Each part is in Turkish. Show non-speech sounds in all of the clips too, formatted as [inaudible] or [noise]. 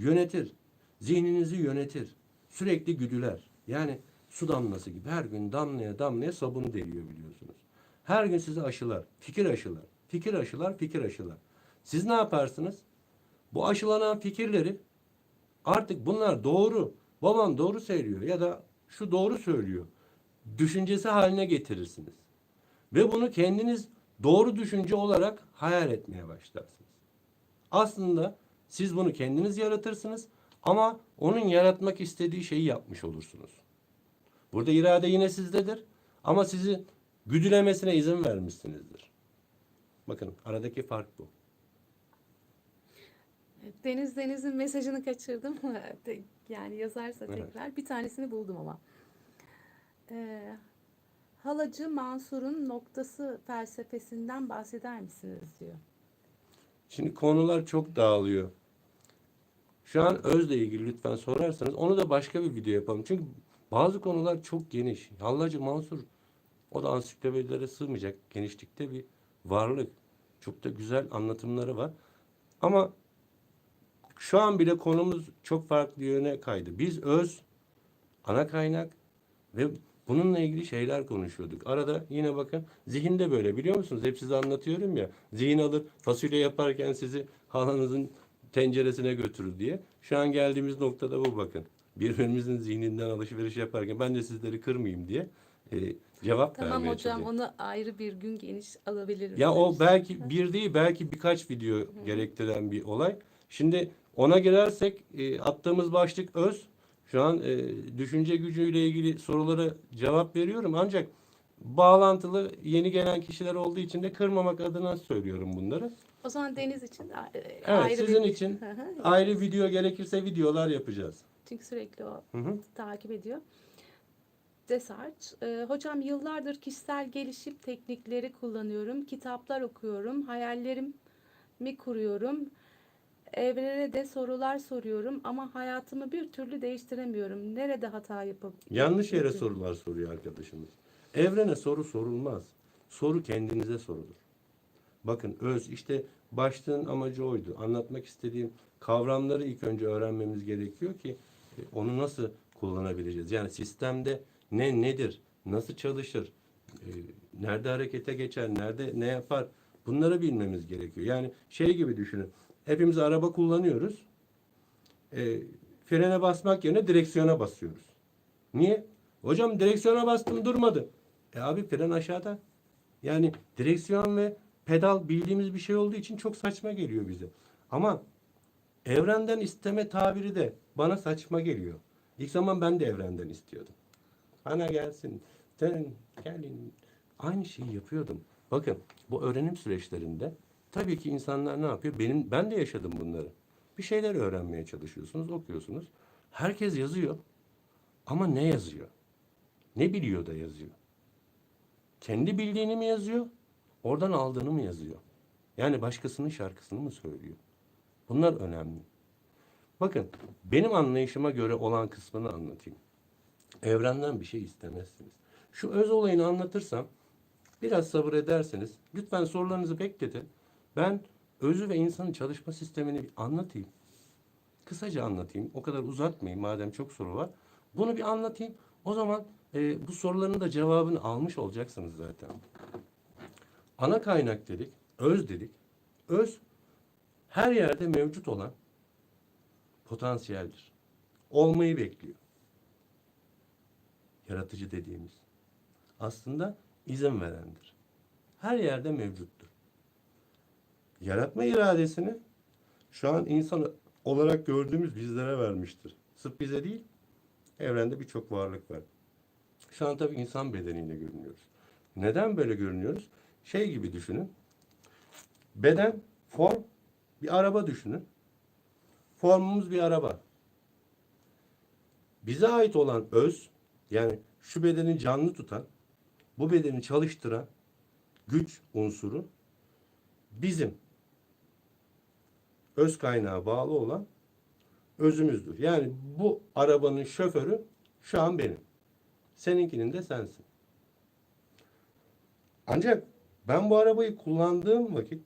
yönetir. Zihninizi yönetir. Sürekli güdüler. Yani su damlası gibi her gün damlaya damlaya sabunu deliyor biliyorsunuz. Her gün sizi aşılar. Fikir aşılar. Fikir aşılar, fikir aşılar. Siz ne yaparsınız? Bu aşılanan fikirleri artık bunlar doğru. Babam doğru söylüyor ya da şu doğru söylüyor. Düşüncesi haline getirirsiniz. Ve bunu kendiniz doğru düşünce olarak hayal etmeye başlarsınız. Aslında siz bunu kendiniz yaratırsınız ama onun yaratmak istediği şeyi yapmış olursunuz. Burada irade yine sizdedir ama sizi güdülemesine izin vermişsinizdir. Bakın aradaki fark bu. Deniz Deniz'in mesajını kaçırdım. [laughs] Yani yazarsa Evet. tekrar. Bir tanesini buldum ama. Ee, Halacı Mansur'un noktası felsefesinden bahseder misiniz diyor. Şimdi konular çok dağılıyor. Şu an özle ilgili lütfen sorarsanız onu da başka bir video yapalım. Çünkü bazı konular çok geniş. Hallacı Mansur o da ansiklopedilere sığmayacak genişlikte bir varlık. Çok da güzel anlatımları var. Ama şu an bile konumuz çok farklı yöne kaydı. Biz öz, ana kaynak ve bununla ilgili şeyler konuşuyorduk. Arada yine bakın zihinde böyle biliyor musunuz? Hep size anlatıyorum ya. Zihin alır fasulye yaparken sizi halanızın tenceresine götürür diye. Şu an geldiğimiz noktada bu bakın. Birbirimizin zihninden alışveriş yaparken ben de sizleri kırmayayım diye e, cevap Tamam vermeye hocam çalışıyorum. onu ayrı bir gün geniş alabiliriz. Ya o demiş. belki bir değil belki birkaç video gerektiren bir olay. Şimdi ona girersek e, attığımız başlık öz. Şu an e, düşünce gücüyle ilgili sorulara cevap veriyorum ancak bağlantılı yeni gelen kişiler olduğu için de kırmamak adına söylüyorum bunları. O zaman Deniz için a- e, Evet ayrı sizin bir... için Hı hı. ayrı video gerekirse videolar yapacağız. Çünkü sürekli o Hı hı. takip ediyor. Desarç, e, hocam yıllardır kişisel gelişim teknikleri kullanıyorum. Kitaplar okuyorum. Hayallerimi kuruyorum. Evrene de sorular soruyorum ama hayatımı bir türlü değiştiremiyorum. Nerede hata yapıp Yanlış yere sorular soruyor arkadaşımız. Evrene soru sorulmaz. Soru kendinize sorulur. Bakın öz işte başlığın amacı oydu. Anlatmak istediğim kavramları ilk önce öğrenmemiz gerekiyor ki e, onu nasıl kullanabileceğiz. Yani sistemde ne nedir, nasıl çalışır, e, nerede harekete geçer, nerede ne yapar bunları bilmemiz gerekiyor. Yani şey gibi düşünün. Hepimiz araba kullanıyoruz. E, frene basmak yerine direksiyona basıyoruz. Niye? Hocam direksiyona bastım durmadı. E abi fren aşağıda. Yani direksiyon ve pedal bildiğimiz bir şey olduğu için çok saçma geliyor bize. Ama evrenden isteme tabiri de bana saçma geliyor. İlk zaman ben de evrenden istiyordum. Bana gelsin. Sen gelin. Aynı şeyi yapıyordum. Bakın bu öğrenim süreçlerinde tabii ki insanlar ne yapıyor? Benim ben de yaşadım bunları. Bir şeyler öğrenmeye çalışıyorsunuz, okuyorsunuz. Herkes yazıyor. Ama ne yazıyor? Ne biliyor da yazıyor? Kendi bildiğini mi yazıyor? Oradan aldığını mı yazıyor? Yani başkasının şarkısını mı söylüyor? Bunlar önemli. Bakın benim anlayışıma göre olan kısmını anlatayım. Evrenden bir şey istemezsiniz. Şu öz olayını anlatırsam biraz sabır ederseniz lütfen sorularınızı bekletin. Ben özü ve insanın çalışma sistemini bir anlatayım. Kısaca anlatayım. O kadar uzatmayayım madem çok soru var. Bunu bir anlatayım. O zaman e, bu soruların da cevabını almış olacaksınız zaten. Ana kaynak dedik, öz dedik. Öz her yerde mevcut olan potansiyeldir. Olmayı bekliyor. Yaratıcı dediğimiz. Aslında izin verendir. Her yerde mevcuttur. Yaratma iradesini şu an insan olarak gördüğümüz bizlere vermiştir. Sırf bize değil, evrende birçok varlık var. Şu an tabii insan bedeniyle görünüyoruz. Neden böyle görünüyoruz? Şey gibi düşünün. Beden, form, bir araba düşünün. Formumuz bir araba. Bize ait olan öz, yani şu bedeni canlı tutan, bu bedeni çalıştıran güç unsuru bizim öz kaynağı bağlı olan özümüzdür. Yani bu arabanın şoförü şu an benim. Seninkinin de sensin. Ancak ben bu arabayı kullandığım vakit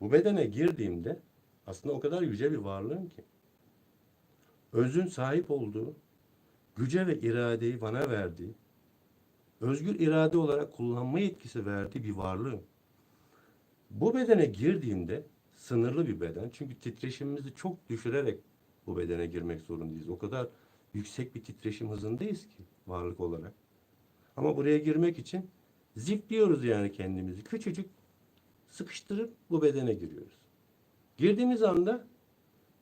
bu bedene girdiğimde aslında o kadar yüce bir varlığım ki. özün sahip olduğu güce ve iradeyi bana verdiği, özgür irade olarak kullanma yetkisi verdiği bir varlığım. Bu bedene girdiğimde sınırlı bir beden. Çünkü titreşimimizi çok düşürerek bu bedene girmek zorundayız. O kadar yüksek bir titreşim hızındayız ki varlık olarak. Ama buraya girmek için zipliyoruz yani kendimizi. Küçücük sıkıştırıp bu bedene giriyoruz. Girdiğimiz anda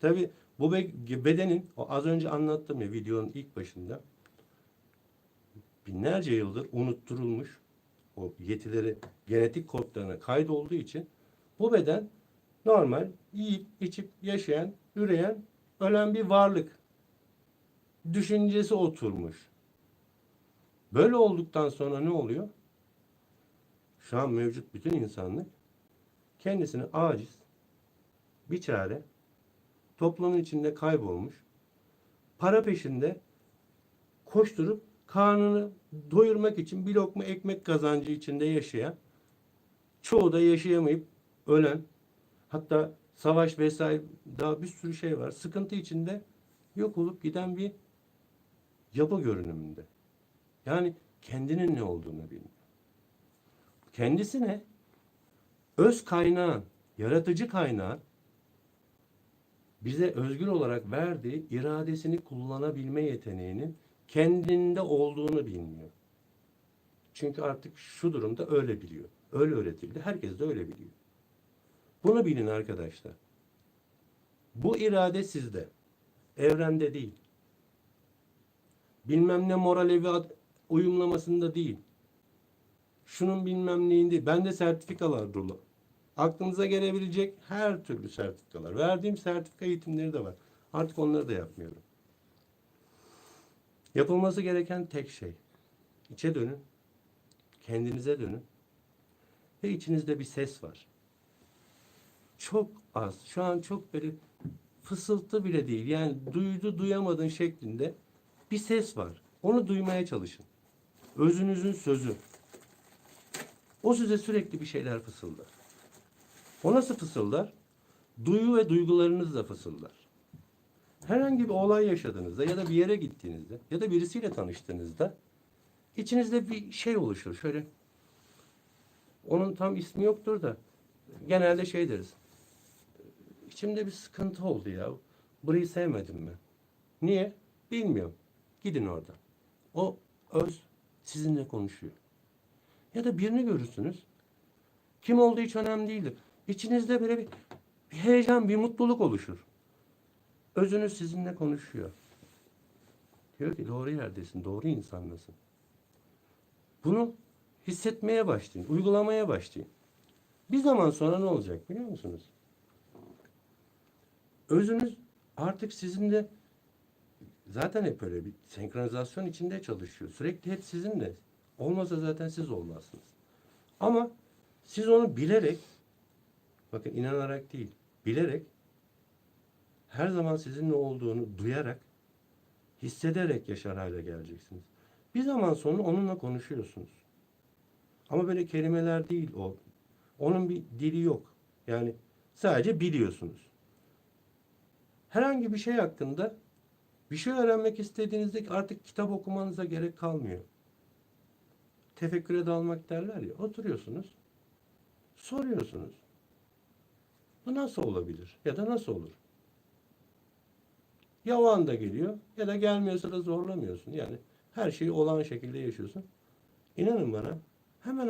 tabi bu be- bedenin o az önce anlattığım ya videonun ilk başında binlerce yıldır unutturulmuş o yetileri genetik kodlarına kaydolduğu için bu beden normal yiyip içip yaşayan, üreyen, ölen bir varlık. Düşüncesi oturmuş. Böyle olduktan sonra ne oluyor? Şu an mevcut bütün insanlık kendisini aciz, bir çare, toplumun içinde kaybolmuş, para peşinde koşturup karnını doyurmak için bir lokma ekmek kazancı içinde yaşayan, çoğu da yaşayamayıp ölen, hatta savaş vesaire daha bir sürü şey var. Sıkıntı içinde yok olup giden bir yapı görünümünde. Yani kendinin ne olduğunu bilmiyor. Kendisine öz kaynağın, yaratıcı kaynağın bize özgür olarak verdiği iradesini kullanabilme yeteneğinin kendinde olduğunu bilmiyor. Çünkü artık şu durumda öyle biliyor. Öyle öğretildi. Herkes de öyle biliyor. Bunu bilin arkadaşlar. Bu irade sizde. Evrende değil. Bilmem ne moral evi uyumlamasında değil. Şunun bilmem neyinde. Bende sertifikalar dolu. Aklınıza gelebilecek her türlü sertifikalar. Verdiğim sertifika eğitimleri de var. Artık onları da yapmıyorum. Yapılması gereken tek şey. İçe dönün. Kendinize dönün. Ve içinizde bir ses var. Çok az. Şu an çok böyle fısıltı bile değil. Yani duydu duyamadın şeklinde bir ses var. Onu duymaya çalışın. Özünüzün sözü. O size sürekli bir şeyler fısıldar. O nasıl fısıldar? Duyu ve duygularınızla fısıldar. Herhangi bir olay yaşadığınızda ya da bir yere gittiğinizde ya da birisiyle tanıştığınızda içinizde bir şey oluşur. Şöyle onun tam ismi yoktur da genelde şey deriz. İçimde bir sıkıntı oldu ya. Burayı sevmedim ben. Niye? Bilmiyorum. Gidin oradan. O öz sizinle konuşuyor. Ya da birini görürsünüz. Kim olduğu hiç önemli değildir. İçinizde böyle bir, bir heyecan, bir mutluluk oluşur. Özünüz sizinle konuşuyor. Diyor ki doğru yerdesin, doğru insanlasın. Bunu hissetmeye başlayın, uygulamaya başlayın. Bir zaman sonra ne olacak biliyor musunuz? Özünüz artık sizinle zaten hep öyle bir senkronizasyon içinde çalışıyor. Sürekli hep sizinle. Olmasa zaten siz olmazsınız. Ama siz onu bilerek bakın inanarak değil, bilerek her zaman sizinle olduğunu duyarak, hissederek yaşar hale geleceksiniz. Bir zaman sonra onunla konuşuyorsunuz. Ama böyle kelimeler değil o. Onun bir dili yok. Yani sadece biliyorsunuz. Herhangi bir şey hakkında bir şey öğrenmek istediğinizde artık kitap okumanıza gerek kalmıyor. Tefekküre dalmak derler ya. Oturuyorsunuz. Soruyorsunuz. Bu nasıl olabilir? Ya da nasıl olur? Ya o anda geliyor ya da gelmiyorsa da zorlamıyorsun. Yani her şeyi olağan şekilde yaşıyorsun. İnanın bana hemen